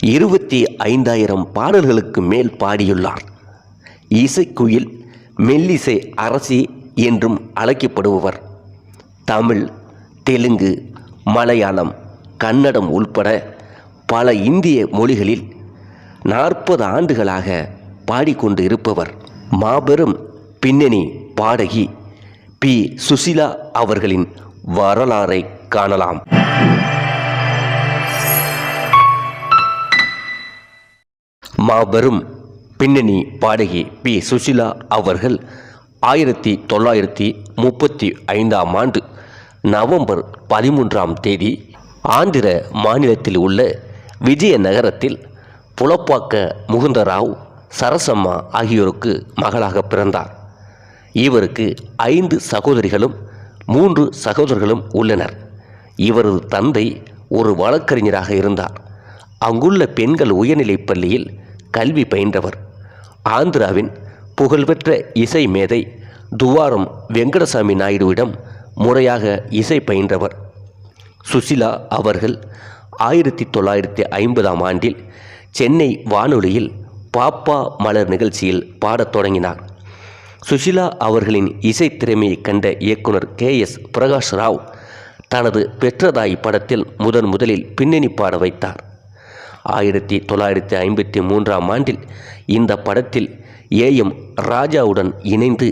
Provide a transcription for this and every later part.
இருபத்தி ஐந்தாயிரம் பாடல்களுக்கு மேல் பாடியுள்ளார். இசைக்குயில் மெல்லிசை அரசி என்றும் அழைக்கப்படுபவர். தமிழ் தெலுங்கு மலையாளம் கன்னடம் உள்பட பல இந்திய மொழிகளில் நாற்பது ஆண்டுகளாக பாடிக்கொண்டு இருப்பவர் மாபெரும் பின்னணி பாடகி பி. சுசிலா அவர்களின் வரலாறை காணலாம். மாபெரும் பின்னணி பாடகி பி. சுஷிலா அவர்கள் ஆயிரத்தி தொள்ளாயிரத்தி முப்பத்தி ஐந்தாம் ஆண்டு நவம்பர் பதிமூன்றாம் தேதி ஆந்திர மாநிலத்தில் உள்ள விஜயநகரத்தில் புலப்பாக்க முகுந்தராவ் சரசம்மா ஆகியோருக்கு மகளாக பிறந்தார். இவருக்கு ஐந்து சகோதரிகளும் மூன்று சகோதரர்களும் உள்ளனர். இவரது தந்தை ஒரு வழக்கறிஞராக இருந்தார். அங்குள்ள பெண்கள் உயர்நிலைப் பள்ளியில் கல்வி பயின்றவர். ஆந்திராவின் புகழ்பெற்ற இசை மேதை துவாரம் வெங்கடசாமி நாயுடுவிடம் முறையாக இசை பயின்றவர். சுசிலா அவர்கள் ஆயிரத்தி தொள்ளாயிரத்தி ஐம்பதாம் ஆண்டில் சென்னை வானொலியில் பாப்பா மலர் நிகழ்ச்சியில் பாடத் தொடங்கினார். சுஷிலா அவர்களின் இசை திறமையை கண்ட இயக்குனர் கே. எஸ். பிரகாஷ் ராவ் தனது பெற்றதாய் படத்தில் முதன் முதலில் பின்னணி பாட வைத்தார். ஆயிரத்தி தொள்ளாயிரத்தி ஐம்பத்தி மூன்றாம் ஆண்டில் இந்த படத்தில் ஏ எம் ராஜாவுடன் இணைந்து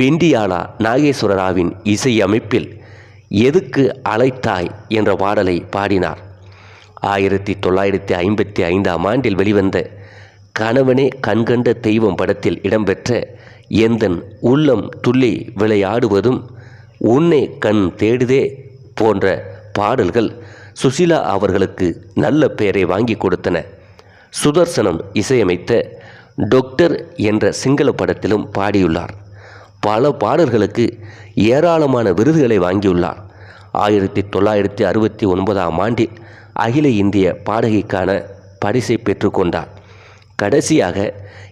பெண்டியாலா நாகேஸ்வரராவின் இசையமைப்பில் எதுக்கு அழைத்தாய் என்ற பாடலை பாடினார். ஆயிரத்தி தொள்ளாயிரத்தி ஐம்பத்தி ஐந்தாம் ஆண்டில் வெளிவந்த கணவனே கண்கண்ட தெய்வம் படத்தில் இடம்பெற்ற எந்தன் உள்ளம் துள்ளி விளையாடுவதும் உன்னை கண் தேடுதே போன்ற பாடல்கள் சுசிலா அவர்களுக்கு நல்ல பெயரை வாங்கி கொடுத்தன. சுதர்சனம் இசையமைத்த டொக்டர் என்ற சிங்கள படத்திலும் பாடியுள்ளார். பல பாடல்களுக்கு ஏராளமான விருதுகளை வாங்கியுள்ளார். ஆயிரத்தி தொள்ளாயிரத்தி அறுபத்தி ஒன்பதாம் ஆண்டில் அகில இந்திய பாடகிக்கான பரிசை பெற்றுக்கொண்டார் கடைசியாக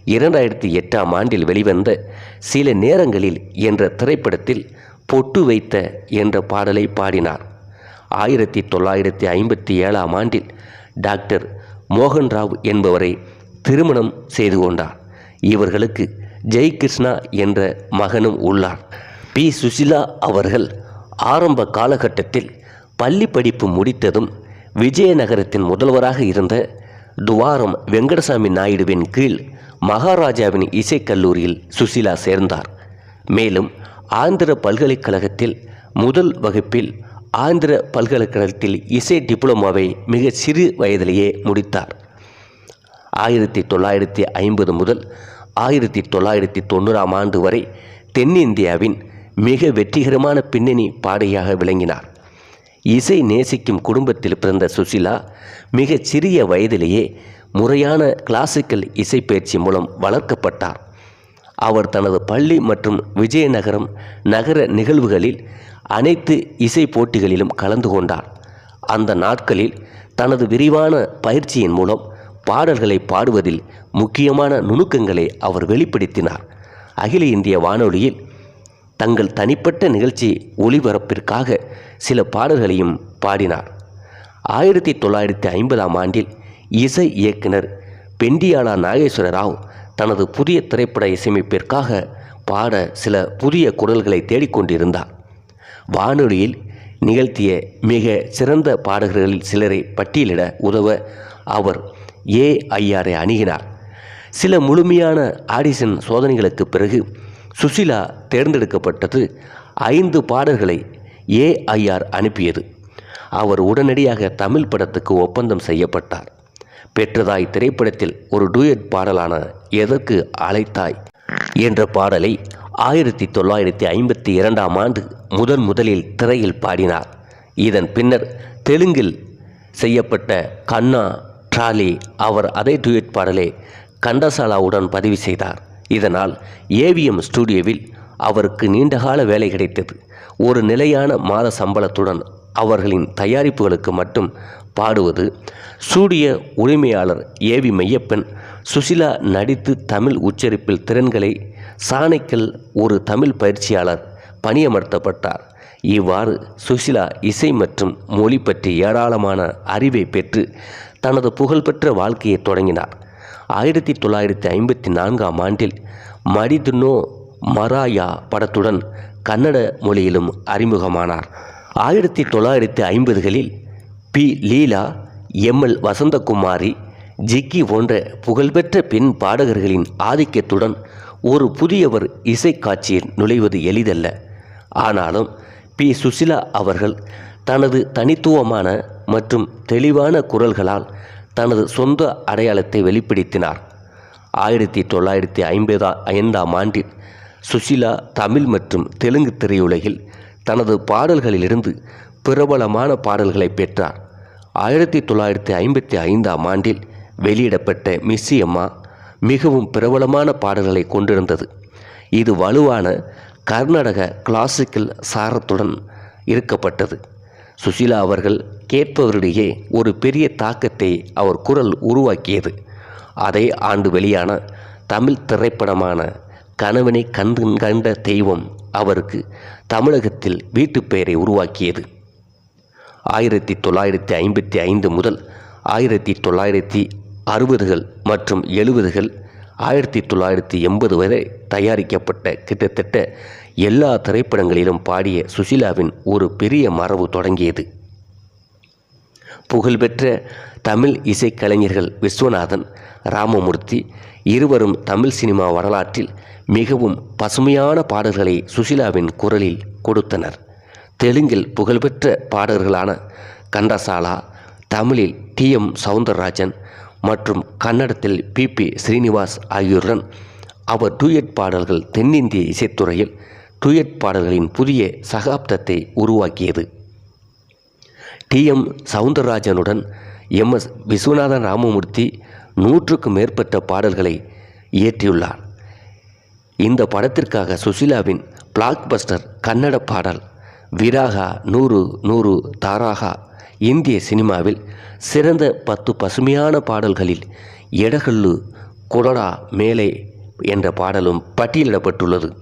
இரண்டாயிரத்தி எட்டாம் ஆண்டில் வெளிவந்த சில நேரங்களில் என்ற திரைப்படத்தில் பொட்டு வைத்த என்ற பாடலை பாடினார். ஆயிரத்தி தொள்ளாயிரத்தி ஐம்பத்தி ஏழாம் ஆண்டில் டாக்டர் மோகன் ராவ் என்பவரை திருமணம் செய்து கொண்டார். இவர்களுக்கு ஜெய்கிருஷ்ணா என்ற மகனும் உள்ளார். பி. சுசிலா அவர்கள் ஆரம்ப காலகட்டத்தில் பள்ளி படிப்பு முடித்ததும் விஜயநகரத்தின் முதல்வராக இருந்த துவாரம் வெங்கடசாமி நாயுடுவின் கீழ் மகாராஜாவின் இசைக்கல்லூரியில் சுசிலா சேர்ந்தார். மேலும் ஆந்திர பல்கலைக்கழகத்தில் முதல் வகுப்பில் ஆந்திர பல்கலைக்கழகத்தில் இசை டிப்ளமாவை மிக சிறு வயதிலேயே முடித்தார். ஆயிரத்தி தொள்ளாயிரத்தி ஐம்பது முதல் ஆயிரத்தி தொள்ளாயிரத்தி தொண்ணூறாம் ஆண்டு வரை தென்னிந்தியாவின் மிக வெற்றிகரமான பின்னணி பாடகியாக விளங்கினார். இசை நேசிக்கும் குடும்பத்தில் பிறந்த சுசிலா மிகச் சிறிய வயதிலேயே முறையான கிளாசிக்கல் இசை பயிற்சி மூலம் வளர்க்கப்பட்டார். அவர் தனது பள்ளி மற்றும் விஜயநகரம் நகர நிகழ்வுகளில் அனைத்து இசை போட்டிகளிலும் கலந்து கொண்டார். அந்த நாட்களில் தனது விரிவான பயிற்சியின் மூலம் பாடல்களை பாடுவதில் முக்கியமான நுணுக்கங்களை அவர் வெளிப்படுத்தினார். அகில இந்திய வானொலியில் தங்கள் தனிப்பட்ட நிகழ்ச்சி ஒளிபரப்பிற்காக சில பாடல்களையும் பாடினார். ஆயிரத்தி தொள்ளாயிரத்தி ஐம்பதாம் ஆண்டில் இசை இயக்குனர் பெண்டியாலா நாகேஸ்வர ராவ் தனது புதிய திரைப்பட இசையமைப்பிற்காக பாட சில புதிய குரல்களை தேடிக்கொண்டிருந்தார். வானொலியில் நிகழ்த்திய மிக சிறந்த பாடகர்களில் சிலரை பட்டியலிட உதவ அவர் ஏஐஆரை அணுகினார். சில முழுமையான ஆடிஷன் சோதனைகளுக்கு பிறகு சுசிலா தேர்ந்தெடுக்கப்பட்டது ஐந்து பாடல்களை ஏஐஆர் அனுப்பியது. அவர் உடனடியாக தமிழ் படத்துக்கு ஒப்பந்தம் செய்யப்பட்டார். பெற்றதாய் திரைப்படத்தில் ஒரு டூயட் பாடலான எதற்கு அழைத்தாய் என்ற பாடலை ஆயிரத்தி தொள்ளாயிரத்தி ஐம்பத்தி இரண்டாம் ஆண்டு முதன் முதலில் திரையில் பாடினார். இதன் பின்னர் தெலுங்கில் செய்யப்பட்ட கண்ணா ட்ராலி அவர் அதே டூயட் பாடலை கண்டசாலாவுடன் பதிவு செய்தார். இதனால் ஏவிஎம் ஸ்டூடியோவில் அவருக்கு நீண்டகால வேலை கிடைத்தது. ஒரு நிலையான மாத சம்பளத்துடன் அவர்களின் தயாரிப்புகளுக்கு மட்டும் பாடுவது சூடிய உரிமையாளர் ஏவி மையப்பன் சுசிலா நடித்து தமிழ் உச்சரிப்பில் திறன்களை சாணைக்கல் ஒரு தமிழ் பயிற்சியாளர் பணியமர்த்தப்பட்டார். இவ்வாறு சுசிலா இசை மற்றும் மொழி பற்றி ஏராளமான அறிவை பெற்று தனது புகழ்பெற்ற வாழ்க்கையை தொடங்கினார். ஆயிரத்தி தொள்ளாயிரத்தி ஐம்பத்தி நான்காம் ஆண்டில் மடிதுனோ மராயா படத்துடன் கன்னட மொழியிலும் அறிமுகமானார். ஆயிரத்தி தொள்ளாயிரத்தி ஐம்பதுகளில் பி. லீலா எம்எல் வசந்தகுமாரி ஜிக்கி போன்ற புகழ்பெற்ற பெண் பாடகர்களின் ஆதிக்கத்துடன் ஒரு புதியவர் இசை காட்சியில் நுழைவது எளிதல்ல. ஆனாலும் பி. சுசிலா அவர்கள் தனது தனித்துவமான மற்றும் தெளிவான குரல்களால் தனது சொந்த அடையாளத்தை வெளிப்படுத்தினார். ஆயிரத்தி தொள்ளாயிரத்தி ஐம்பதா ஐந்தாம் ஆண்டில் சுசிலா தமிழ் மற்றும் தெலுங்கு திரையுலகில் தனது பாடல்களிலிருந்து பிரபலமான பாடல்களை பெற்றார். ஆயிரத்தி தொள்ளாயிரத்தி ஐம்பத்தி ஐந்தாம் ஆண்டில் வெளியிடப்பட்ட மிஸ்ஸி அம்மா மிகவும் பிரபலமான பாடல்களை கொண்டிருந்தது. இது வலுவான கர்நாடக கிளாசிக்கல் சாரத்துடன் இருக்கப்பட்டது சுஷீலா அவர்கள் கேட்பவரிடையே ஒரு பெரிய தாக்கத்தை அவர் குரல் உருவாக்கியது. அதே ஆண்டு வெளியான தமிழ் திரைப்படமான கணவனை கண்டு கண்ட தெய்வம் அவருக்கு தமிழகத்தில் வீட்டுப் பெயரை உருவாக்கியது. ஆயிரத்தி தொள்ளாயிரத்தி ஐம்பத்தி ஐந்து முதல் ஆயிரத்தி தொள்ளாயிரத்தி அறுபதுகள் மற்றும் எழுபதுகள் ஆயிரத்தி தொள்ளாயிரத்தி எண்பது வரை தயாரிக்கப்பட்ட கிட்டத்தட்ட எல்லா திரைப்படங்களிலும் பாடிய சுசிலாவின் ஒரு பெரிய மரபு தொடங்கியது. புகழ்பெற்ற தமிழ் இசைக்கலைஞர்கள் விஸ்வநாதன் ராமமூர்த்தி இருவரும் தமிழ் சினிமா வரலாற்றில் மிகவும் பசுமையான பாடல்களை சுசிலாவின் குரலில் கொடுத்தனர். தெலுங்கில் புகழ்பெற்ற பாடல்களான கண்டசாலா தமிழில் டி எம் சவுந்தரராஜன் மற்றும் கன்னடத்தில் பி. பி. ஸ்ரீனிவாஸ் ஆகியோருடன் அவர் டூயட் பாடல்கள் தென்னிந்திய இசைத்துறையில் டூயட் பாடல்களின் புதிய சகாப்தத்தை உருவாக்கியது. டி. எம். சவுந்தரராஜனுடன் எம். எஸ். விஸ்வநாதன் ராமமூர்த்தி நூற்றுக்கும் மேற்பட்ட பாடல்களை இயற்றியுள்ளார். இந்த படத்திற்காக சுசிலாவின் பிளாக்பஸ்டர் கன்னட பாடல் விராகா நூறு நூறு தாராகா இந்திய சினிமாவில் சிறந்த பத்து பசுமையான பாடல்களில் எடகல்லு குடடா மேலே என்ற பாடலும் பட்டியலிடப்பட்டுள்ளது.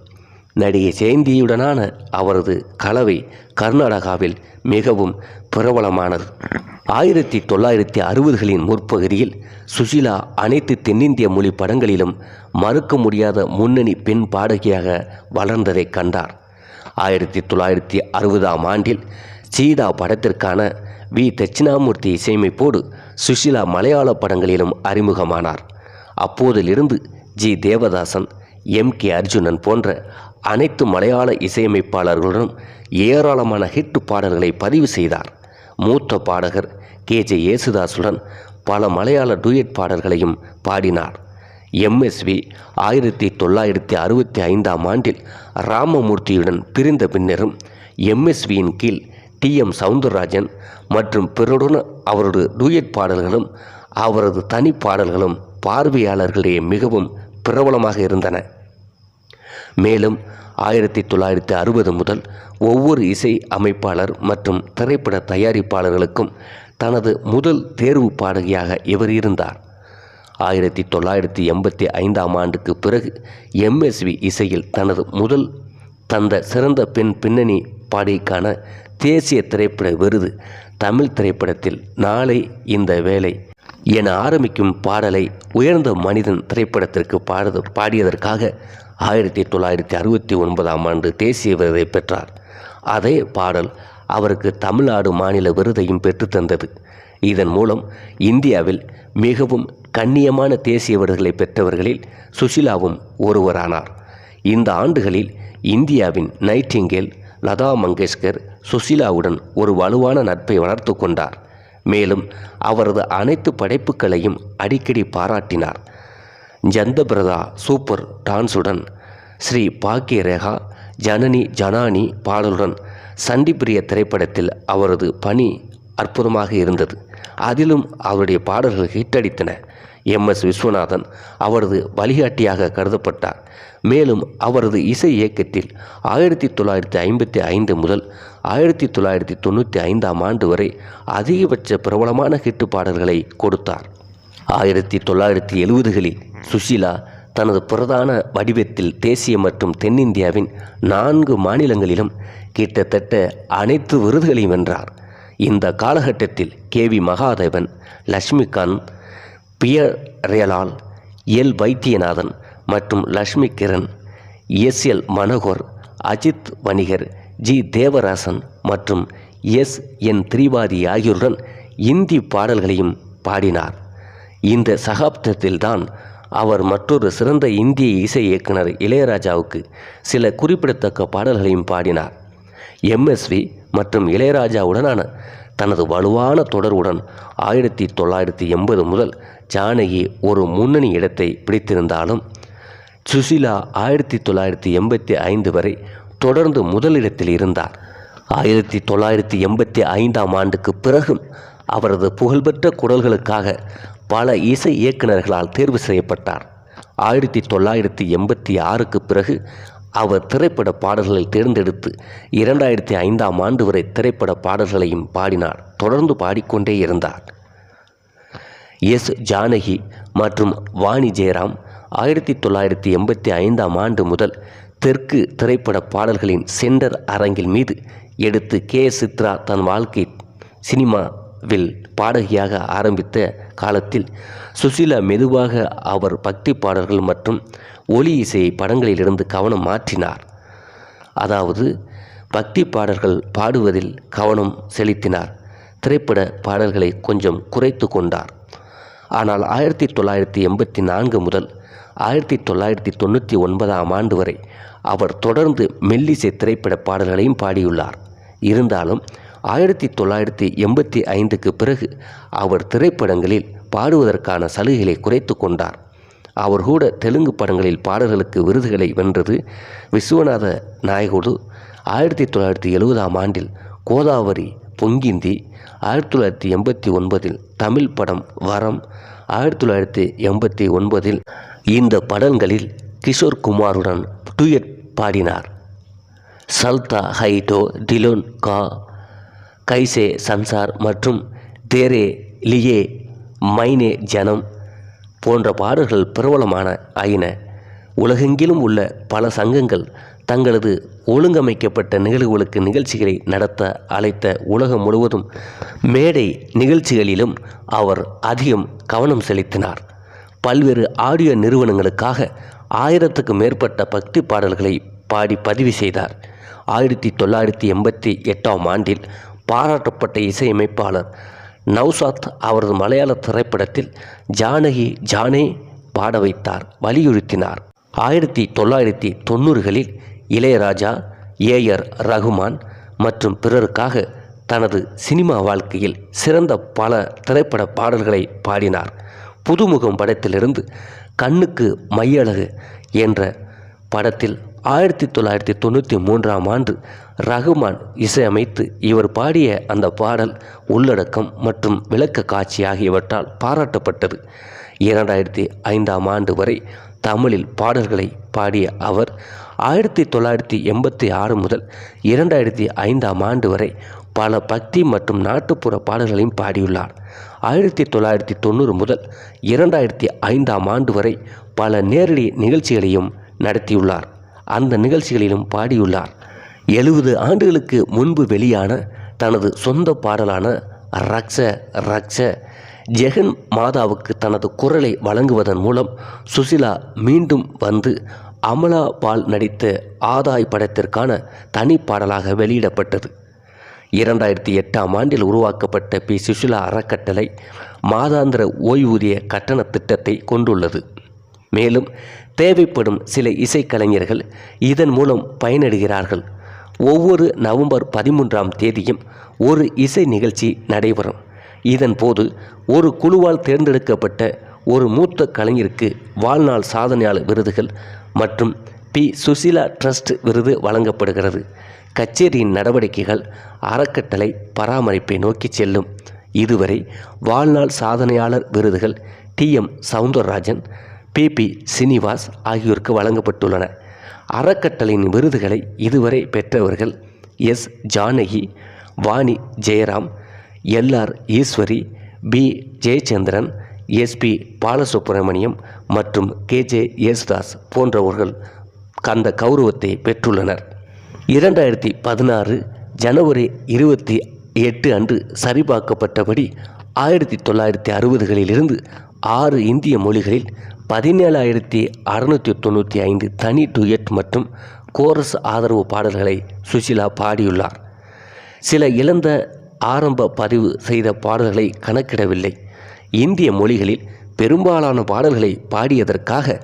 நடிகை ஜெயந்தியுடனான அவரது கலவை கர்நாடகாவில் மிகவும் பிரபலமானது. ஆயிரத்தி தொள்ளாயிரத்தி அறுபதுகளின் முற்பகுதியில் சுஷிலா அனைத்து தென்னிந்திய மொழி படங்களிலும் மறுக்க முடியாத முன்னணி பெண் பாடகியாக வளர்ந்ததைக் கண்டார். ஆயிரத்தி தொள்ளாயிரத்தி அறுபதாம் ஆண்டில் சீதா படத்திற்கான வி. தட்சிணாமூர்த்தி இசையமைப்போடு சுஷிலா மலையாள படங்களிலும் அறிமுகமானார். அப்போதிலிருந்து G. Devadasan M. K. Arjunan போன்ற அனைத்து மலையாள இசையமைப்பாளர்களுடன் ஏராளமான ஹிட் பாடல்களை பதிவு செய்தார். மூத்த பாடகர் கே. ஜே. யேசுதாசுடன் பல மலையாள டூயட் பாடல்களையும் பாடினார். எம்எஸ்வி ஆயிரத்தி தொள்ளாயிரத்தி அறுபத்தி ஐந்தாம் ஆண்டில் ராமமூர்த்தியுடன் பிரிந்த பின்னரும் எம்எஸ்வியின் கீழ் டி. எம். சவுந்தரராஜன் மற்றும் பிறருடன் அவரது டூயட் பாடல்களும் அவரது தனி பாடல்களும் பார்வையாளர்களிடையே மிகவும் பிரபலமாக இருந்தன. மேலும் ஆயிரத்தி தொள்ளாயிரத்தி அறுபது முதல் ஒவ்வொரு இசை அமைப்பாளர் மற்றும் திரைப்பட தயாரிப்பாளர்களுக்கும் தனது முதல் தேர்வு பாடகியாக இவர் இருந்தார். ஆயிரத்தி தொள்ளாயிரத்தி எண்பத்தி ஐந்தாம் ஆண்டுக்கு பிறகு எம்எஸ்வி இசையில் தனது முதல் தந்த சிறந்த பெண் பின்னணி பாடிக்கான தேசிய திரைப்பட விருது தமிழ் திரைப்படத்தில் நாளை இந்த வேலை என ஆரம்பிக்கும் பாடலை உயர்ந்த மனிதன் திரைப்படத்திற்கு பாடு பாடியதற்காக ஆயிரத்தி தொள்ளாயிரத்தி அறுபத்தி ஒன்பதாம் ஆண்டு தேசிய விருதை பெற்றார். அதே பாடல் அவருக்கு தமிழ்நாடு மாநில விருதையும் பெற்றுத்தந்தது இதன் மூலம் இந்தியாவில் மிகவும் கண்ணியமான தேசிய விருதுகளை பெற்றவர்களில் சுஷிலாவும் ஒருவரானார். இந்த ஆண்டுகளில் இந்தியாவின் நைட்டிங்கேல் லதா மங்கேஷ்கர் சுஷிலாவுடன் ஒரு வலுவான நட்பை வளர்த்து கொண்டார். மேலும் அவரது அனைத்து படைப்புகளையும் அடிக்கடி பாராட்டினார். ஜந்தபிரதா சூப்பர் டான்ஸுடன் ஸ்ரீ பாக்யரேகா ஜனனி ஜனானி பாடலுடன் சண்டிப்பிரிய திரைப்படத்தில் அவரது பணி அற்புதமாக இருந்தது. அதிலும் அவருடைய பாடல்கள் ஹிட்டடித்தன எம் எஸ் விஸ்வநாதன் அவரது வழிகாட்டியாக கருதப்பட்டார். மேலும் அவரது இசை இயக்கத்தில் ஆயிரத்தி தொள்ளாயிரத்தி ஐம்பத்தி ஐந்து முதல் ஆயிரத்தி தொள்ளாயிரத்தி தொண்ணூற்றி ஐந்தாம் ஆண்டு வரை அதிகபட்ச பிரபலமான ஹிட்டு பாடல்களை கொடுத்தார். ஆயிரத்தி தொள்ளாயிரத்தி எழுபதுகளில் சுஷீலா தனது பிரதான வடிவத்தில் தேசிய மற்றும் தென்னிந்தியாவின் நான்கு மாநிலங்களிலும் கிட்டத்தட்ட அனைத்து விருதுகளையும் வென்றார். இந்த காலகட்டத்தில் K V Mahadevan Laxmikant Pyarelal L Vaidyanathan மற்றும் லக்ஷ்மி கிரண் எஸ் எல் மனோகர் அஜித் வணிகர் ஜி தேவராசன் மற்றும் எஸ் என் திரிவாதி ஆகியோருடன் இந்தி பாடல்களையும் பாடினார். இந்த சகாப்தத்தில்தான் அவர் மற்றொரு சிறந்த இந்திய இசை இயக்குனர் இளையராஜாவுக்கு சில குறிப்பிடத்தக்க பாடல்களையும் பாடினார். எம்எஸ்வி மற்றும் இளையராஜாவுடனான தனது வலுவான தொடர்புடன் ஆயிரத்தி தொள்ளாயிரத்தி எண்பது முதல் ஜானகி ஒரு முன்னணி இடத்தை பிடித்திருந்தாலும் சுசிலா ஆயிரத்தி தொள்ளாயிரத்தி எண்பத்தி ஐந்து வரை தொடர்ந்து முதலிடத்தில் இருந்தார். ஆயிரத்தி தொள்ளாயிரத்தி எண்பத்தி ஐந்தாம் ஆண்டுக்கு பிறகும் அவரது புகழ்பெற்ற குரல்களுக்காக பல இசை இயக்குநர்களால் தேர்வு செய்யப்பட்டார். ஆயிரத்தி தொள்ளாயிரத்தி எண்பத்தி ஆறுக்கு பிறகு அவர் திரைப்பட பாடல்களை தேர்ந்தெடுத்து இரண்டாயிரத்தி ஐந்தாம் ஆண்டு வரை திரைப்பட பாடல்களையும் பாடினார். தொடர்ந்து பாடிக்கொண்டே இருந்தார். எஸ். ஜானகி மற்றும் வாணி ஜெயராம் ஆயிரத்தி தொள்ளாயிரத்தி எண்பத்தி ஐந்தாம் ஆண்டு முதல் தெற்கு திரைப்பட பாடல்களின் சென்டர் அரங்கில் மீது எடுத்து கே. சித்ரா தன் வாழ்க்கை சினிமாவில் பாடகியாக ஆரம்பித்த காலத்தில் சுசீலா மெதுவாக அவர் பக்தி பாடல்கள் மற்றும் ஒலி இசையை படங்களிலிருந்து கவனம் மாற்றினார். அதாவது பக்தி பாடல்கள் பாடுவதில் கவனம் செலுத்தினார். திரைப்பட பாடல்களை கொஞ்சம் குறைத்து கொண்டார். ஆனால் ஆயிரத்தி தொள்ளாயிரத்தி எண்பத்தி நான்கு முதல் ஆயிரத்தி தொள்ளாயிரத்தி தொண்ணூற்றி ஒன்பதாம் ஆண்டு வரை அவர் தொடர்ந்து மெல்லிசை திரைப்பட பாடல்களையும் பாடியுள்ளார். இருந்தாலும் ஆயிரத்தி தொள்ளாயிரத்தி எண்பத்தி ஐந்துக்கு பிறகு அவர் திரைப்படங்களில் பாடுவதற்கான சலுகைகளை குறைத்து கொண்டார். அவர் கூட தெலுங்கு படங்களில் பாடல்களுக்கு விருதுகளை வென்றது விஸ்வநாத நாயகுடு ஆயிரத்தி தொள்ளாயிரத்தி எழுபதாம் ஆண்டில் கோதாவரி பொங்கிந்தி ஆயிரத்தி தொள்ளாயிரத்தி எண்பத்தி ஒன்பதில் தமிழ் படம் வரம் ஆயிரத்தி தொள்ளாயிரத்தி எண்பத்தி ஒன்பதில் இந்த படங்களில் கிஷோர் குமாருடன் டூயட் பாடினார். சல்தா ஹைடோ டிலோன் கா கைசே சன்சார் மற்றும் தேரே லியே மைனே ஜனம் போன்ற பாடல்கள் பிரபலமான ஆயின. உலகெங்கிலும் உள்ள பல சங்கங்கள் தங்களது ஒழுங்கமைக்கப்பட்ட நிகழ்வுகளுக்கு நிகழ்ச்சிகளை நடத்த அழைத்த உலகம் முழுவதும் மேடை நிகழ்ச்சிகளிலும் அவர் அதிகம் கவனம் செலுத்தினார். பல்வேறு ஆடியோ நிறுவனங்களுக்காக ஆயிரத்துக்கு மேற்பட்ட பக்தி பாடல்களை பாடி பதிவு செய்தார். ஆயிரத்தி தொள்ளாயிரத்தி எண்பத்தி எட்டாம் ஆண்டில் பாராட்டப்பட்ட இசையமைப்பாளர் நவ்சாத் அவரது மலையாள திரைப்படத்தில் ஜானகி ஜானே பாட வைத்தார் வலியுறுத்தினார். ஆயிரத்தி தொள்ளாயிரத்தி தொண்ணூறுகளில் இளையராஜா ஏஆர் ரகுமான் மற்றும் பிறருக்காக தனது சினிமா வாழ்க்கையில் சிறந்த பல திரைப்பட பாடல்களை பாடினார். புதுமுகம் படத்திலிருந்து கண்ணுக்கு மையழகு என்ற படத்தில் ஆயிரத்தி தொள்ளாயிரத்தி தொண்ணூற்றி மூன்றாம் ஆண்டு ரகுமான் இசையமைத்து இவர் பாடிய அந்த பாடல் உள்ளடக்கம் மற்றும் விளக்க காட்சி ஆகியவற்றால் பாராட்டப்பட்டது. இரண்டாயிரத்தி ஐந்தாம் ஆண்டு வரை தமிழில் பாடல்களை பாடிய அவர் ஆயிரத்தி தொள்ளாயிரத்தி எண்பத்தி ஆறு முதல் இரண்டாயிரத்தி ஐந்தாம் ஆண்டு வரை பல பக்தி மற்றும் நாட்டுப்புற பாடல்களையும் பாடியுள்ளார். ஆயிரத்தி தொள்ளாயிரத்தி தொண்ணூறு முதல் இரண்டாயிரத்தி ஐந்தாம் ஆண்டு வரை பல நேரடி நிகழ்ச்சிகளையும் நடத்தியுள்ளார். அந்த நிகழ்ச்சிகளிலும் பாடியுள்ளார். எழுபது ஆண்டுகளுக்கு முன்பு வெளியான தனது சொந்த பாடலான ரக்ஷ ரக்ஷ ஜெகன் மாதாவுக்கு தனது குரலை வழங்குவதன் மூலம் சுசிலா மீண்டும் வந்து அமலா பால் நடித்த ஆதாய் படத்திற்கான தனி பாடலாக வெளியிடப்பட்டது. இரண்டாயிரத்தி எட்டாம் ஆண்டில் உருவாக்கப்பட்ட பி. சுசிலா அறக்கட்டளை மாதாந்திர ஓய்வூதிய கட்டண திட்டத்தை கொண்டுள்ளது. மேலும் தேவைப்படும் சில இசைக்கலைஞர்கள் இதன் மூலம் பயனடைகிறார்கள். ஒவ்வொரு நவம்பர் பதிமூன்றாம் தேதியும் ஒரு இசை நிகழ்ச்சி நடைபெறும். இதன் போது ஒரு குழுவால் தேர்ந்தெடுக்கப்பட்ட ஒரு மூத்த கலைஞருக்கு வாழ்நாள் சாதனையாளர் விருதுகள் மற்றும் பி. சுசிலா ட்ரஸ்ட் விருது வழங்கப்படுகிறது. கச்சேரியின் நடவடிக்கைகள் அறக்கட்டளை பராமரிப்பை நோக்கி செல்லும். இதுவரை வாழ்நாள் சாதனையாளர் விருதுகள் T. M. Soundararajan PB Srinivas ஆகியோருக்கு வழங்கப்பட்டுள்ளன. அறக்கட்டளையின் விருதுகளை இதுவரை பெற்றவர்கள் S. Janaki Vani Jayaram LR Eswari P. Jayachandran SP Balasubrahmanyam மற்றும் கே. ஜே. யேசுதாஸ் போன்றவர்கள் அந்த கௌரவத்தை பெற்றுள்ளனர். இரண்டாயிரத்தி பதினாறு ஜனவரி இருபத்தி எட்டு அன்று சரிபார்க்கப்பட்டபடி ஆயிரத்தி தொள்ளாயிரத்தி அறுபதுகளிலிருந்து ஆறு இந்திய மொழிகளில் பதினேழாயிரத்தி அறுநூற்றி தொண்ணூற்றி ஐந்து தனி டுயட் மற்றும் கோரஸ் ஆதரவு பாடல்களை சுஷிலா பாடியுள்ளார். சில இழந்த ஆரம்ப பதிவு செய்த பாடல்களை கணக்கிடவில்லை. இந்திய மொழிகளில் பெரும்பாலான பாடல்களை பாடியதற்காக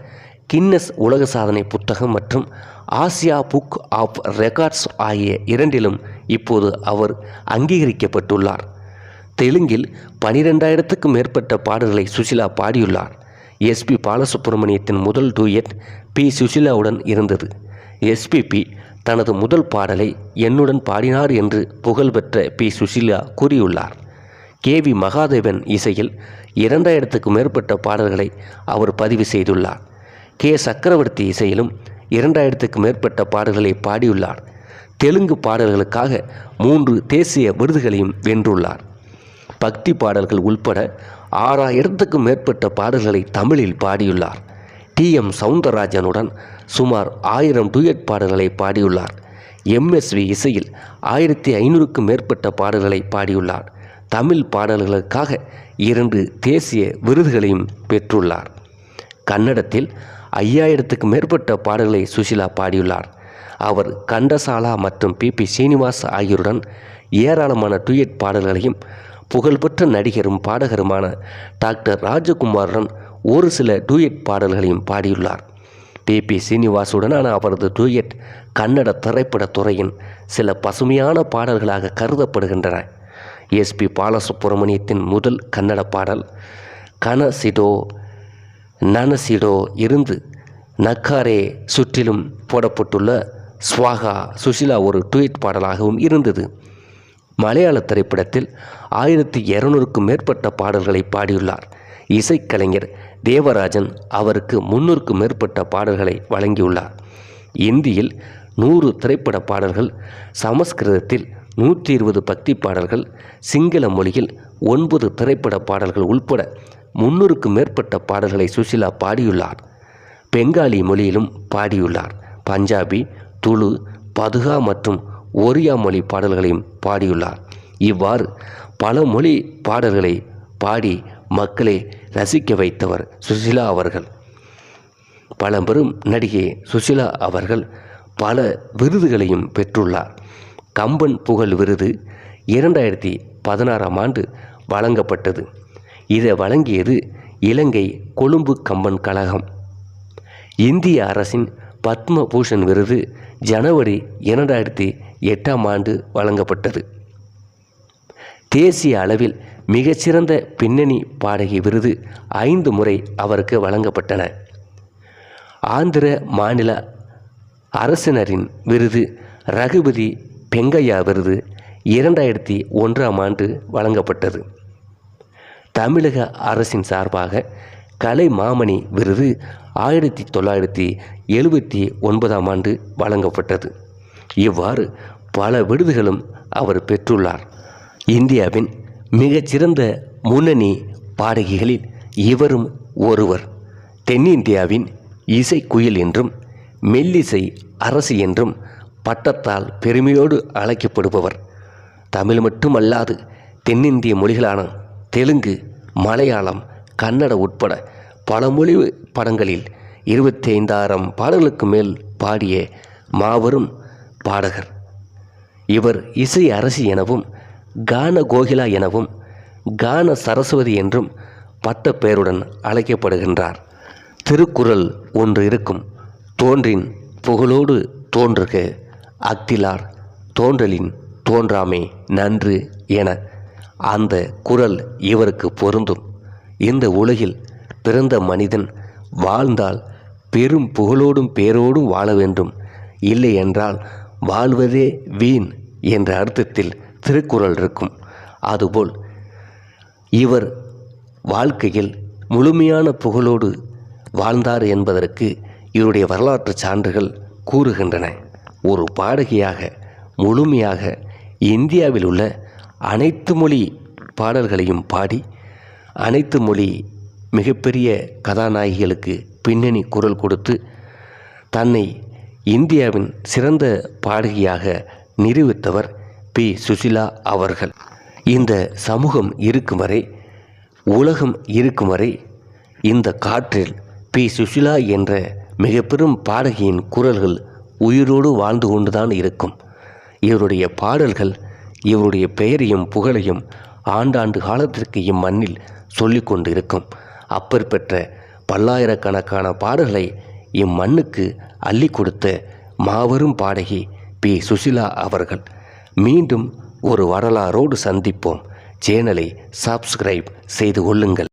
கின்னஸ் உலக சாதனை புத்தகம் மற்றும் ஆசியா புக் ஆஃப் ரெக்கார்ட்ஸ் ஆகிய இரண்டிலும் இப்போது அவர் அங்கீகரிக்கப்பட்டுள்ளார். தெலுங்கில் பனிரெண்டாயிரத்துக்கும் மேற்பட்ட பாடல்களை சுஷிலா பாடியுள்ளார். எஸ்பி பாலசுப்ரமணியத்தின் முதல் டூயட் பி சுஷிலாவுடன் இருந்தது. எஸ்பிபி தனது முதல் பாடலை என்னுடன் பாடினார் என்று புகழ்பெற்ற பி சுஷிலா கூறியுள்ளார். கே வி மகாதேவன் இசையில் இரண்டாயிரத்துக்கு மேற்பட்ட பாடல்களை அவர் பதிவு செய்துள்ளார். கே சக்கரவர்த்தி இசையிலும் இரண்டாயிரத்துக்கு மேற்பட்ட பாடல்களை பாடியுள்ளார். தெலுங்கு பாடல்களுக்காக மூன்று தேசிய விருதுகளையும் வென்றுள்ளார். பக்தி பாடல்கள் உள்பட ஆறாயிரத்துக்கும் மேற்பட்ட பாடல்களை தமிழில் பாடியுள்ளார். டி. எம். சவுந்தரராஜனுடன் சுமார் ஆயிரம் டூயட் பாடல்களை பாடியுள்ளார். எம்எஸ்வி இசையில் ஆயிரத்தி ஐநூறுக்கும் மேற்பட்ட பாடல்களை பாடியுள்ளார். தமிழ் பாடல்களுக்காக இரண்டு தேசிய விருதுகளையும் பெற்றுள்ளார். கன்னடத்தில் ஐயாயிரத்துக்கு மேற்பட்ட பாடல்களை சுஷிலா பாடியுள்ளார். அவர் கண்டசாலா மற்றும் பி. பி. சீனிவாஸ் ஆகியோருடன் ஏராளமான டூயட் பாடல்களையும் புகழ்பெற்ற நடிகரும் பாடகருமான டாக்டர் ராஜகுமாருடன் ஒரு சில டூயட் பாடல்களையும் பாடியுள்ளார். பி. பி. சீனிவாசுடனான அவரது டூயட் கன்னட திரைப்பட துறையின் சில பசுமையான பாடல்களாக கருதப்படுகின்றன. எஸ்பி பாலசுப்ரமணியத்தின் முதல் கன்னட பாடல் கனசிடோ நனசிடோ இருந்து நக்காரே சுற்றிலும் போடப்பட்டுள்ள ஸ்வாகா சுஷிலா ஒரு ட்வீட் பாடலாகவும் இருந்தது. மலையாள திரைப்படத்தில் ஆயிரத்தி இரநூறுக்கும் மேற்பட்ட பாடல்களை பாடியுள்ளார். இசைக்கலைஞர் தேவராஜன் அவருக்கு முன்னூறுக்கும் மேற்பட்ட பாடல்களை வழங்கியுள்ளார். இந்தியில் நூறு திரைப்பட பாடல்கள் சமஸ்கிருதத்தில் நூற்றி இருபது பக்தி பாடல்கள் சிங்கள மொழியில் ஒன்பது திரைப்பட பாடல்கள் உள்பட முன்னூறுக்கும் மேற்பட்ட பாடல்களை சுசிலா பாடியுள்ளார். பெங்காலி மொழியிலும் பாடியுள்ளார். பஞ்சாபி துளு பதுகா மற்றும் ஒரியா மொழி பாடல்களையும் பாடியுள்ளார். இவ்வாறு பல மொழி பாடல்களை பாடி மக்களை ரசிக்க வைத்தவர் சுஷிலா அவர்கள். பழம்பெரும் நடிகை சுஷிலா அவர்கள் பல விருதுகளையும் பெற்றுள்ளார். கம்பன் புகழ் விருது இரண்டாயிரத்தி பதினாறாம் ஆண்டு வழங்கப்பட்டது. இதை வழங்கியது இலங்கை கொழும்பு கம்பன் கழகம். இந்திய அரசின் பத்ம பூஷன் விருது ஜனவரி இரண்டாயிரத்தி எட்டாம் ஆண்டு வழங்கப்பட்டது. தேசிய அளவில் மிகச்சிறந்த பின்னணி பாடகி விருது ஐந்து முறை அவருக்கு வழங்கப்பட்டன. ஆந்திர மாநில அரசினரின் விருது ரகுபதி பெங்கையா விருது இரண்டாயிரத்தி ஒன்றாம் ஆண்டு வழங்கப்பட்டது. தமிழக அரசின் சார்பாக கலை மாமணி விருது ஆயிரத்தி தொள்ளாயிரத்தி எழுபத்தி ஒன்பதாம் ஆண்டு வழங்கப்பட்டது. இவ்வாறு பல விருதுகளும் அவர் பெற்றுள்ளார். இந்தியாவின் மிகச்சிறந்த முன்னணி பாடகிகளில் இவரும் ஒருவர். தென்னிந்தியாவின் இசைக்குயில் என்றும் மெல்லிசை அரசு என்றும் பட்டத்தால் பெருமையோடு அழைக்கப்படுபவர். தமிழ் மட்டுமல்லாது தென்னிந்திய மொழிகளான தெலுங்கு மலையாளம் கன்னட உட்பட பல மொழி படங்களில் இருபத்தி ஐந்தாயிரம் பாடல்களுக்கு மேல் பாடிய மாபெரும் பாடகர். இவர் இசை அரசி எனவும் கான கோகிலா எனவும் கான சரஸ்வதி என்றும் பட்ட பெயருடன் அழைக்கப்படுகின்றார். திருக்குறள் ஒன்று இருக்கும். தோன்றின் புகழோடு தோன்றுக அக்திலார் தோன்றலின் தோன்றாமே நன்று என அந்த குரல் இவருக்கு பொருந்தும். இந்த உலகில் பிறந்த மனிதன் வாழ்ந்தால் பெரும் புகழோடும் பேரோடும் வாழ வேண்டும். இல்லை என்றால் வாழ்வதே வீண் என்ற அர்த்தத்தில் திருக்குறள் இருக்கும். அதுபோல் இவர் வாழ்க்கையில் முழுமையான புகழோடு வாழ்ந்தார் என்பதற்கு இவருடைய வரலாற்று சான்றுகள் கூறுகின்றன. ஒரு பாடகியாக முழுமையாக இந்தியாவில் உள்ள அனைத்து மொழி பாடல்களையும் பாடி அனைத்து மொழி மிகப்பெரிய கதாநாயகிகளுக்கு பின்னணி குரல் கொடுத்து தன்னை இந்தியாவின் சிறந்த பாடகியாக நிரூபித்தவர் பி. சுசிலா அவர்கள். இந்த சமூகம் இருக்கும் வரை உலகம் இருக்கும் வரை இந்த காற்றில் பி. சுஷிலா என்ற மிக பெரும் பாடகியின் குரல்கள் உயிரோடு வாழ்ந்து கொண்டுதான் இருக்கும். இவருடைய பாடல்கள் இவருடைய பெயரையும் புகழையும் ஆண்டாண்டு காலத்திற்கு இம்மண்ணில் சொல்லிக்கொண்டு இருக்கும் பெற்ற பல்லாயிரக்கணக்கான பாடல்களை இம்மண்ணுக்கு அள்ளி கொடுத்த மாபெரும் பாடகி பி. சுசிலா அவர்கள். மீண்டும் ஒரு வரலாறோடு சந்திப்போம். சேனலை சப்ஸ்கிரைப் செய்து கொள்ளுங்கள்.